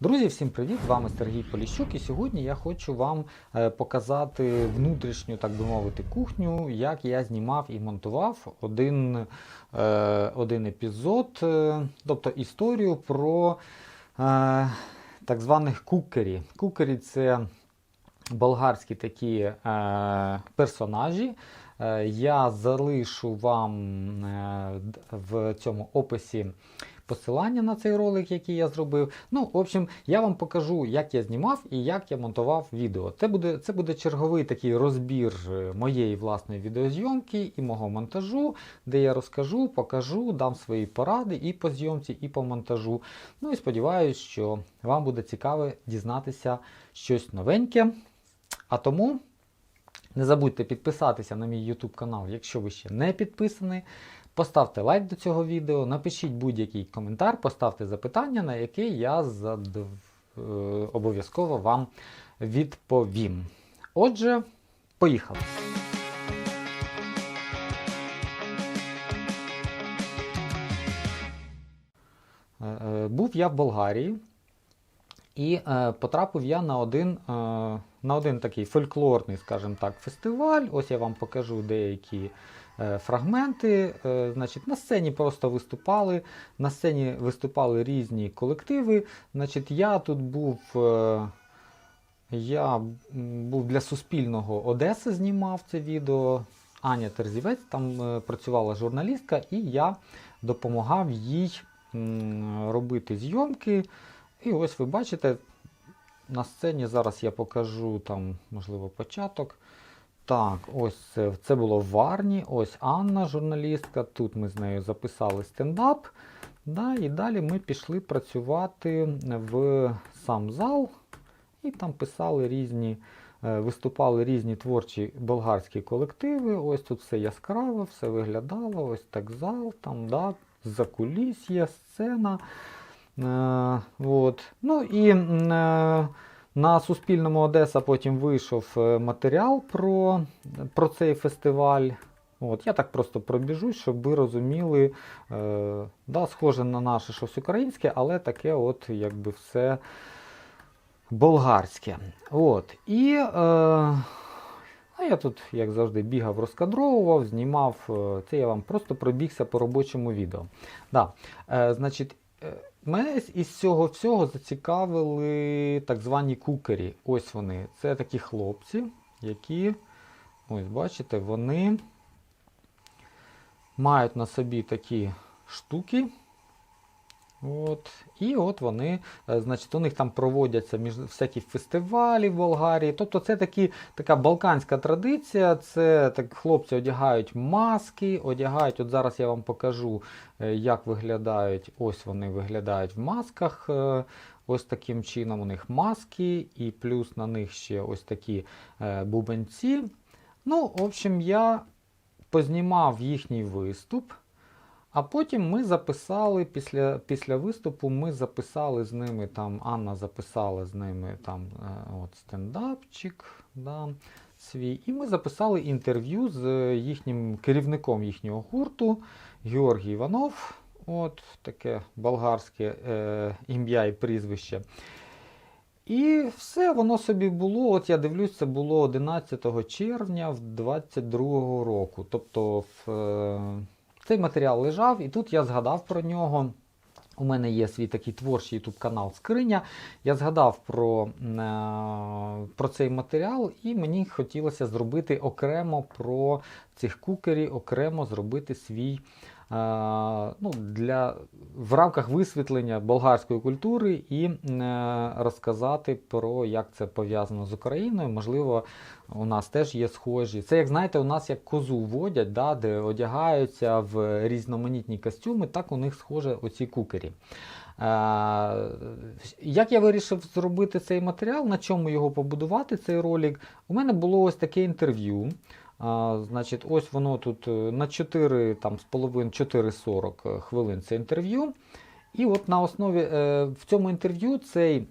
Друзі, всім привіт! З вами Сергій Поліщук, і сьогодні я хочу вам е, показати внутрішню, так би мовити, кухню, як я знімав і монтував один, е, один епізод, е, тобто історію про так званих кукері. Кукері це болгарські такі персонажі. Я залишу вам в цьому описі посилання на цей ролик, який я зробив. Ну, в общем, я вам покажу, як я знімав і як я монтував відео. Це буде, це буде черговий такий розбір е, моєї власної відеозйомки і мого монтажу, де я розкажу, покажу, дам свої поради і по зйомці, і по монтажу. Ну і сподіваюся, що вам буде цікаво дізнатися щось новеньке. А тому не забудьте підписатися на мій YouTube канал, якщо ви ще не підписані. Поставте лайк до цього відео, напишіть будь-який коментар, поставте запитання, на яке я задов... е, обов'язково вам відповім. Отже, поїхали. Е, е, Був я в Болгарії, і е, потрапив я на один, е, на один такий фольклорний, скажімо так, фестиваль. Ось я вам покажу деякі фрагменти. Е, значить, на сцені просто виступали. На сцені виступали різні колективи. Значить, я тут був. Е, я був для Суспільного Одеси, знімав це відео. Аня Терзівець там е, працювала журналістка, і я допомагав їй робити зйомки. І ось ви бачите, на сцені зараз я покажу там, можливо, початок. Так, ось це, було в Варні. Ось Анна, журналістка. Тут ми з нею записали стендап. Да, і далі ми пішли працювати в сам зал. І там писали різні, е, виступали різні творчі болгарські колективи. Ось тут все яскраво, все виглядало. Ось так зал, там, да, закулісья, сцена. Е, от. Ну і е, на Суспільному Одеса потім вийшов е, матеріал про, про цей фестиваль. От, я так просто пробіжусь, щоб ви розуміли, е, да, схоже на наше щось українське, але таке от якби все болгарське. От. І е, а я тут, як завжди, бігав, розкадровував, знімав. е, Це я вам просто пробігся по робочому відео. Да. Е, значить, е, мене із цього всього зацікавили так звані кукері. Ось вони. Це такі хлопці, які, ось бачите, вони мають на собі такі штуки. От. І от вони, е, значить, у них там проводяться між всякі фестивалі в Болгарії. Тобто це такі, така балканська традиція. Це так хлопці одягають маски, одягають. От зараз я вам покажу, е, як виглядають. Ось вони виглядають в масках. е, Ось таким чином у них маски, і плюс на них ще ось такі бубенці. Ну, в общем, я познімав їхній виступ. А потім ми записали після, після виступу, ми записали з ними там, Анна записала з ними там е, от стендапчик да, свій. І ми записали інтерв'ю з їхнім керівником їхнього гурту Георгій Іванов. От таке болгарське е, ім'я і прізвище. І все воно собі було. От я дивлюсь, це було 11 червня в 22 року. Тобто в, е, цей матеріал лежав, і тут я згадав про нього. У мене є свій такий творчий YouTube канал Скриня. Я згадав про, е, про цей матеріал, і мені хотілося зробити окремо про цих кукерів, окремо зробити свій. Ну, для, в рамках висвітлення болгарської культури і е, розказати про як це пов'язано з Україною. Можливо, у нас теж є схожі. Це, як знаєте, у нас як козу водять, да, де одягаються в різноманітні костюми, так у них схоже оці кукері. Е, як я вирішив зробити цей матеріал, на чому його побудувати, цей ролик? У мене було ось таке інтерв'ю. А, значить, ось воно тут е, на 4, там, з половин 4-40 хвилин це інтерв'ю. І от на основі е, в цьому інтерв'ю цей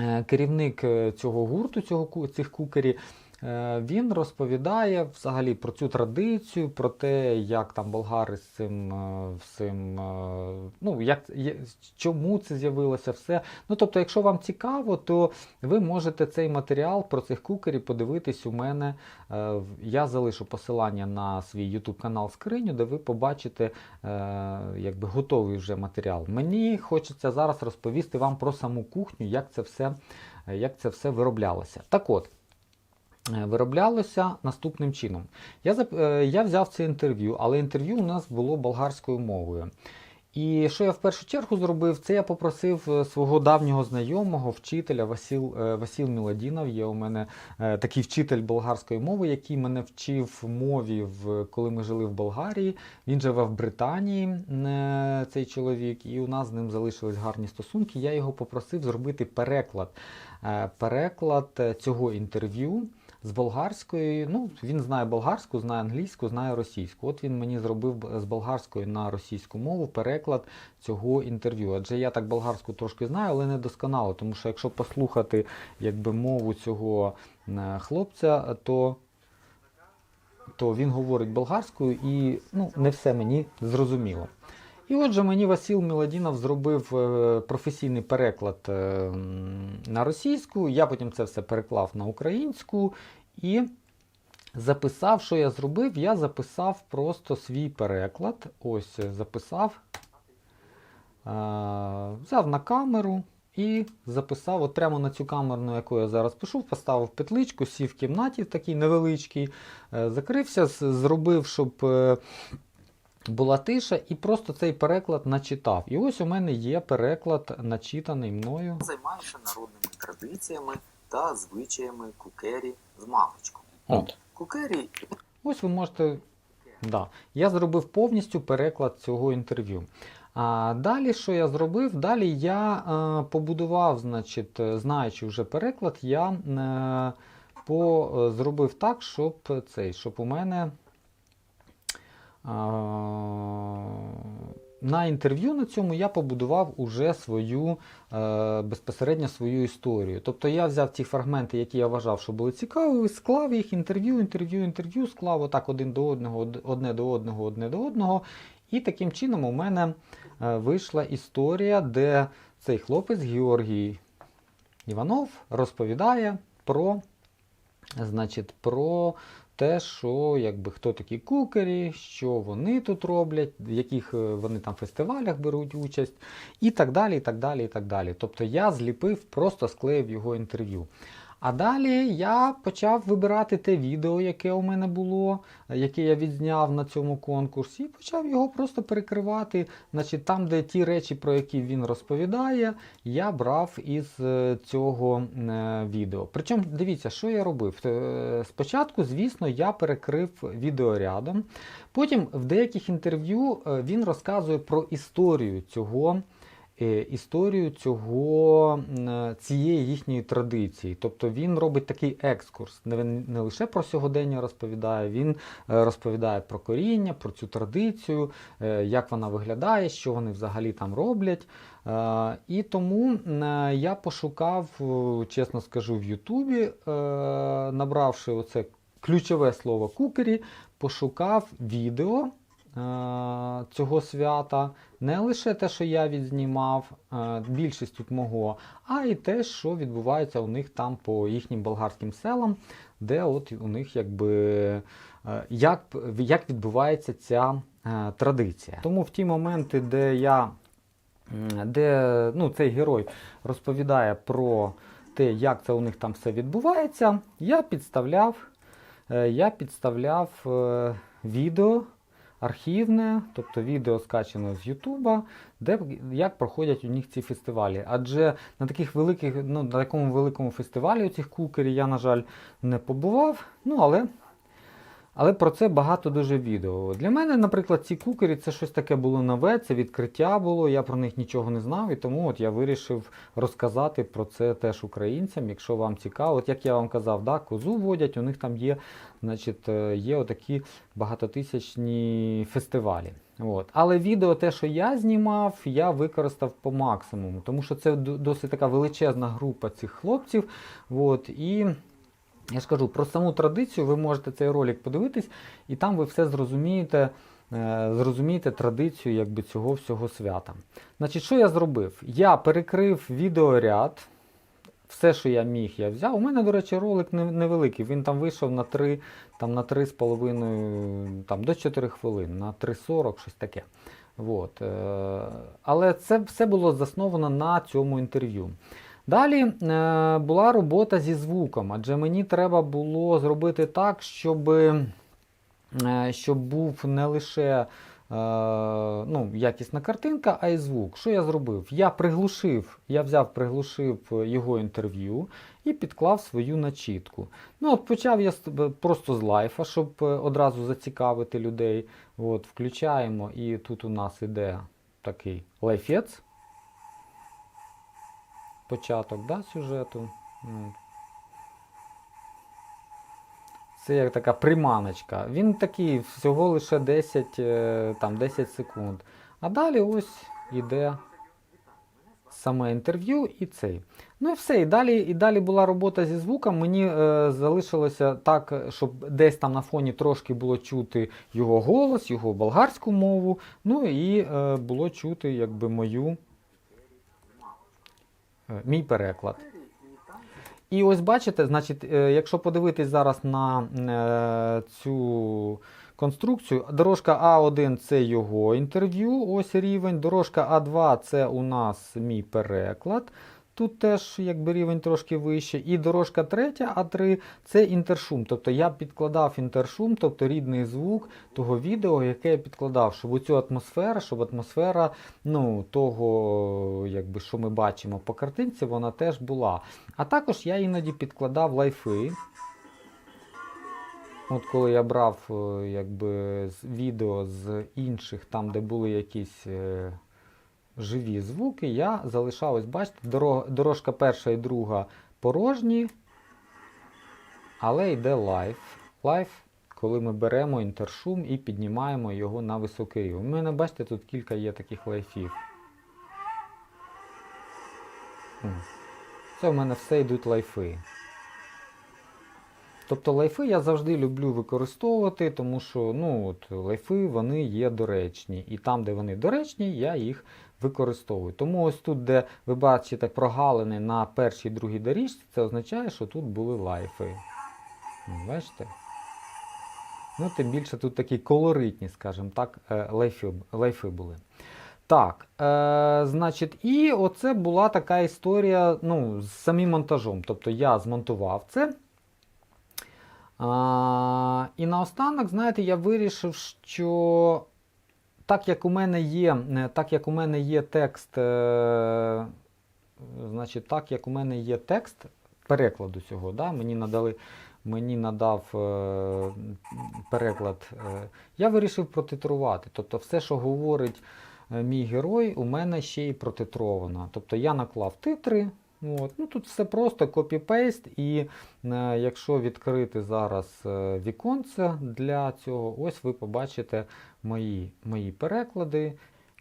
е, керівник е, цього гурту, цього, цих кукерів, Е, Він розповідає взагалі про цю традицію, про те, як там болгари з цим е, всім, е, ну як чому це з'явилося все. Ну тобто, якщо вам цікаво, то ви можете цей матеріал про цих кукерів подивитись у мене. Е, Я залишу посилання на свій YouTube канал Скриню, де ви побачите е, якби готовий вже матеріал. Мені хочеться зараз розповісти вам про саму кухню, як це все, е, як це все вироблялося. Так от. Е, Вироблялося наступним чином. Я, е, я взяв це інтерв'ю, але інтерв'ю у нас було болгарською мовою. І що я в першу чергу зробив, це я попросив е, свого давнього знайомого, вчителя Васил, е, Васил Міладінов. Є у мене такий вчитель болгарської мови, який мене вчив мові, в, коли ми жили в Болгарії. Він живе в Британії, цей чоловік, і у нас з ним залишились гарні стосунки. Я його попросив зробити переклад, переклад цього інтерв'ю з болгарської. Ну, він знає болгарську, знає англійську, знає російську. От він мені зробив з болгарської на російську мову переклад цього інтерв'ю. Адже я так болгарську трошки знаю, але не досконало. Тому що якщо послухати якби, мову цього е, хлопця, то. То він говорить болгарською і ну, не все мені зрозуміло. І отже, мені Васил Міладінов зробив е, професійний переклад е, на російську. Я потім це все переклав на українську і записав, що я зробив. Я записав просто свій переклад. Ось е, записав, взяв на камеру. І записав от прямо на цю камеру, на яку я зараз пишу, поставив петличку, сів в кімнаті такий невеличкий, е, закрився, зробив, щоб була тиша, і просто цей переклад начитав. І ось у мене є переклад, начитаний мною. займаюся народними традиціями та звичаями кукері з маличку. От. Кукері Ось ви можете. Да. Я зробив повністю переклад цього інтерв'ю. А далі, що я зробив? Далі я е, побудував, значить, знаючи вже переклад, я е, по, е, зробив так, щоб цей, щоб у мене на інтерв'ю на цьому я побудував уже свою е, безпосередньо свою історію. Тобто я взяв ті фрагменти, які я вважав, що були цікаві, склав їх інтерв'ю, інтерв'ю, інтерв'ю, склав отак один до одного, одне до одного, одне до одного. І таким чином у мене е, вийшла історія, де цей хлопець Георгій Іванов розповідає про, значить, про те, що якби хто такі кукері, що вони тут роблять, в яких е, вони там фестивалях беруть участь, і так далі. і так далі, і так далі. Тобто я зліпив, просто склеїв його інтерв'ю. А далі я почав вибирати те відео, яке у мене було, яке я відзняв на цьому конкурсі, і почав його просто перекривати. Значить, там, де ті речі, про які він розповідає, я брав із е, цього е, відео. Причому дивіться, що я робив. Е, Спочатку, звісно, я перекрив відеорядом. Потім в деяких інтерв'ю він розказує про історію цього. Е, Історію цього е, цієї їхньої традиції. Тобто він робить такий екскурс. Не, не лише про сьогодення розповідає, він е, розповідає про коріння, про цю традицію, як вона виглядає, що вони взагалі там роблять. І тому я пошукав, чесно скажу, в Ютубі, набравши оце ключове слово кукері, пошукав відео цього свята. Не лише те, що я відзнімав, е, більшість тут мого, а й те, що відбувається у них там по їхнім болгарським селам, де от у них якби е, як, як відбувається ця е, традиція. Тому в ті моменти, де я де ну, цей герой розповідає про те, як це у них там все відбувається, я підставляв, е, я підставляв е, відео архівне, тобто відео скачано з Ютуба, де як проходять у них ці фестивалі. Адже на таких великих, ну, на такому великому фестивалі у цих кукерів я, на жаль, не побував. Ну, але але про це багато дуже відео. Для мене, наприклад, ці кукері це щось таке було нове, це відкриття було, я про них нічого не знав, і тому от я вирішив розказати про це теж українцям, якщо вам цікаво. От як я вам казав, да, козу водять, у них там є, значить, е, є отакі багатотисячні фестивалі. От. Але відео, те, що я знімав, я використав по максимуму, тому що це досить така величезна група цих хлопців. От, і Я ж кажу, про саму традицію ви можете цей ролик подивитись, і там ви все зрозумієте, е, зрозумієте традицію якби, цього всього свята. Значить, що я зробив? Я перекрив відеоряд. Все, що я міг, я взяв. У мене, до речі, ролик невеликий. Він там вийшов на 3, там, на 3,5, там, до 4 хвилин, на 3,40, щось таке. От. е, Але це все було засновано на цьому інтерв'ю. Далі е, була робота зі звуком, адже мені треба було зробити так, щоб, е, щоб був не лише е, ну, якісна картинка, а й звук. Що я зробив? Я приглушив, я взяв, приглушив його інтерв'ю і підклав свою начітку. Ну, от почав я просто з лайфа, щоб е, одразу зацікавити людей. От, включаємо, і тут у нас іде такий лайфець. Початок да, сюжету. Це як така приманочка. Він такий всього лише 10, е, там, 10 секунд. А далі ось іде саме інтерв'ю і цей. Ну і все. І далі, і далі була робота зі звуком. Мені е, залишилося так, щоб десь там на фоні трошки було чути його голос, його болгарську мову. Ну і е, було чути якби мою, мій переклад. І ось бачите, значить, е, якщо подивитись зараз на е, цю конструкцію, дорожка А1 це його інтерв'ю, ось рівень. Дорожка А2 це у нас мій переклад. Тут теж якби рівень трошки вище. І дорожка третя, А3 це інтершум. Тобто я підкладав інтершум, тобто рідний звук того відео, яке я підкладав, щоб цю атмосферу, щоб атмосфера ну, того, якби, що ми бачимо по картинці, вона теж була. А також я іноді підкладав лайфи. От коли я брав е, якби, відео з інших, там, де були якісь е, живі звуки, я залишав, бачите, дорожка перша і друга порожні, але йде лайф. Лайф, коли ми беремо інтершум і піднімаємо його на високий. У мене, бачите, тут кілька є таких лайфів. Це в мене все йдуть лайфи. Тобто лайфи я завжди люблю використовувати, тому що ну, от, лайфи вони є доречні. І там, де вони доречні, я їх використовую. Тому ось тут, де ви бачите прогалини на першій другій доріжці, це означає, що тут були лайфи. Ну, Бачите? Ну, тим більше тут такі колоритні, скажімо так, е, лайфи, лайфи були. Так, е, значить, і оце була така історія ну, з самим монтажом. Тобто я змонтував це. А, і наостанок, знаєте, я вирішив, що так як у мене є, е, так як у мене є текст, е, значить, так як у мене є текст перекладу цього, да, мені надали, мені надав е, переклад, е, я вирішив протитрувати. Тобто все, що говорить е, мій герой, у мене ще й протитровано. Тобто я наклав титри. От. Ну, тут все просто копі-пейст, і е, якщо відкрити зараз е, віконце для цього, ось ви побачите мої, мої переклади.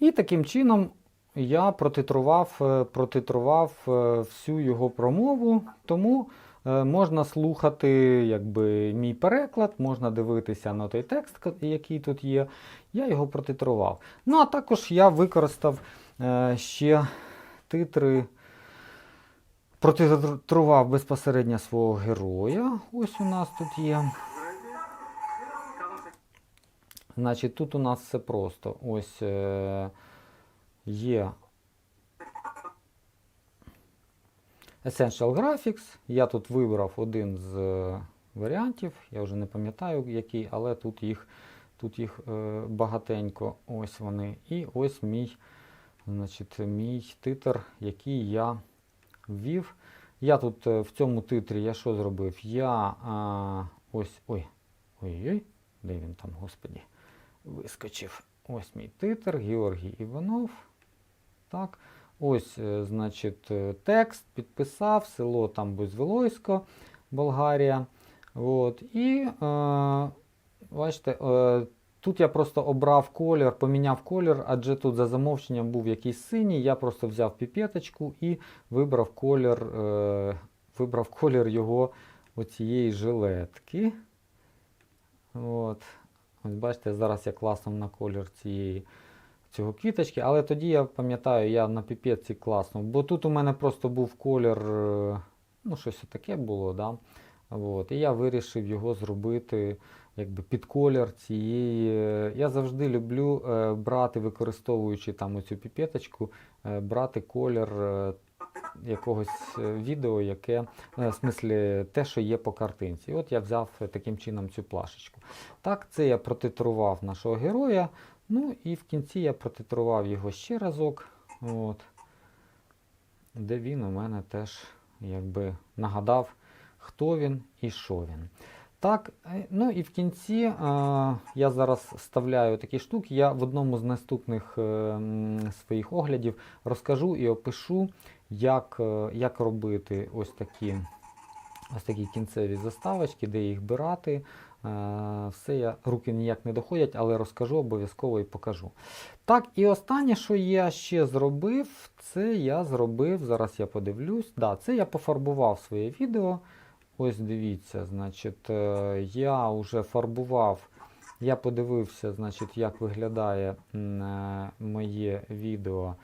І таким чином я протитрував, е, протитрував е, всю його промову, тому е, можна слухати якби, мій переклад, можна дивитися на той текст, який тут є. Я його протитрував. Ну а також я використав е, ще титри. Протитрував безпосередньо свого героя. Ось у нас тут є. Значить, тут у нас все просто. Ось е, є Essential Graphics. Я тут вибрав один з е, варіантів. Я вже не пам'ятаю який, але тут їх, тут їх е, багатенько. Ось вони. І ось мій, значить, мій титр, який я ввів. Я тут е, в цьому титрі я що зробив? Я а, ось. Ой. Ой-ой, де він там, господі, вискочив. Ось мій титр, Георгій Іванов. Так. Ось, е, значить, е, текст підписав, село там Безвелойсько, Болгарія. От. І е, бачите, е, тут я просто обрав колір, поміняв колір, адже тут за замовченням був якийсь синій. Я просто взяв піпеточку і вибрав колір, е, вибрав колір його оцієї жилетки. От. Ось бачите, зараз я класно на колір цієї цього квіточки, але тоді я пам'ятаю, я на піпетці класно, бо тут у мене просто був колір, е, ну щось таке було, да? От. І я вирішив його зробити якби під колір цієї. е, Я завжди люблю е, брати, використовуючи там оцю піпеточку, е, брати колір якогось відео, яке, е, в смислі, те, що є по картинці. От я взяв таким чином цю плашечку. Так, це я протитрував нашого героя. Ну і в кінці я протитрував його ще разок. От, де він у мене теж якби нагадав, хто він і що він. Так, е, ну і в кінці е, я зараз вставляю такі штуки. Я в одному з наступних е, своїх оглядів розкажу і опишу, як, е, як робити ось такі, ось такі кінцеві заставочки, де їх брати. Е, Все я руки ніяк не доходять, але розкажу обов'язково і покажу. Так, і останнє, що я ще зробив, це я зробив, зараз я подивлюсь. Да, це я пофарбував своє відео. Ось дивіться, значить, е, я вже фарбував, я подивився, значить, як виглядає е, моє відео.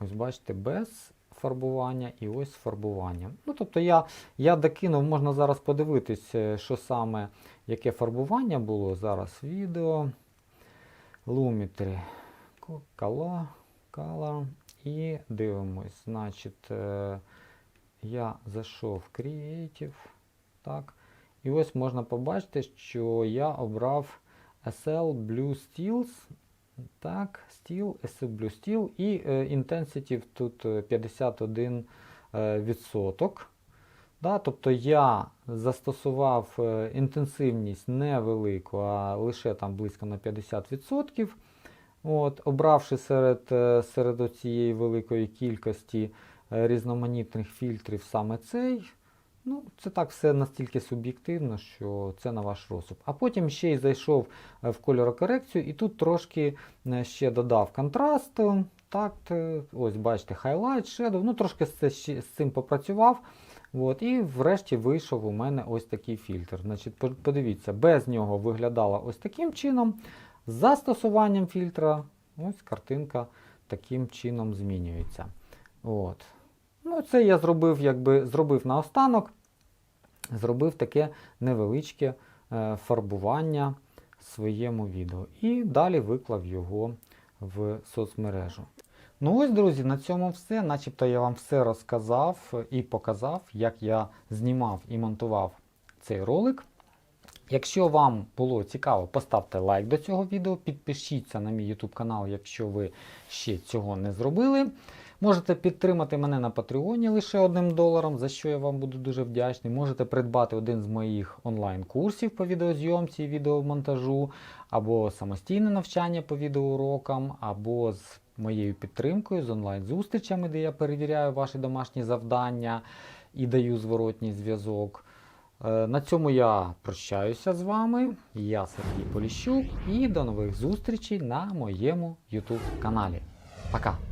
Ось бачите, без фарбування і ось з фарбуванням. Ну, тобто я, я докинув, можна зараз подивитись, е, що саме, яке фарбування було. Зараз відео. Лумітри. Color, color. І дивимось. Значить, я зайшов в Creative. Так. І ось можна побачити, що я обрав SL Blue Steels. Так, Steel, SL Blue Steel і е, Intensity тут е, 51%. е, відсоток. Да, тобто я застосував е, інтенсивність невелику, а лише там близько на 50%. От, обравши серед, е, серед цієї великої кількості е, різноманітних фільтрів саме цей, ну, це так все настільки суб'єктивно, що це на ваш розсуд. А потім ще й зайшов е, в кольорокорекцію і тут трошки е, ще додав контрасту. Так, е, ось бачите, highlight, shadow, ну трошки з, з цим попрацював. От, і врешті вийшов у мене ось такий фільтр. Значить, подивіться, без нього виглядала ось таким чином. З застосуванням фільтра ось картинка таким чином змінюється. От. Ну, це я зробив, якби зробив наостанок, зробив таке невеличке е, фарбування своєму відео. І далі виклав його в соцмережу. Ну ось, друзі, на цьому все. Начебто я вам все розказав і показав, як я знімав і монтував цей ролик. Якщо вам було цікаво, поставте лайк до цього відео, підпишіться на мій YouTube канал, якщо ви ще цього не зробили. Можете підтримати мене на Патреоні лише одним доларом, за що я вам буду дуже вдячний. Можете придбати один з моїх онлайн-курсів по відеозйомці і відеомонтажу, або самостійне навчання по відеоурокам, або з моєю підтримкою, з онлайн-зустрічами, де я перевіряю ваші домашні завдання і даю зворотній зв'язок. Е, На цьому я прощаюся з вами. Я Сергій Поліщук і до нових зустрічей на моєму YouTube каналі. Пока!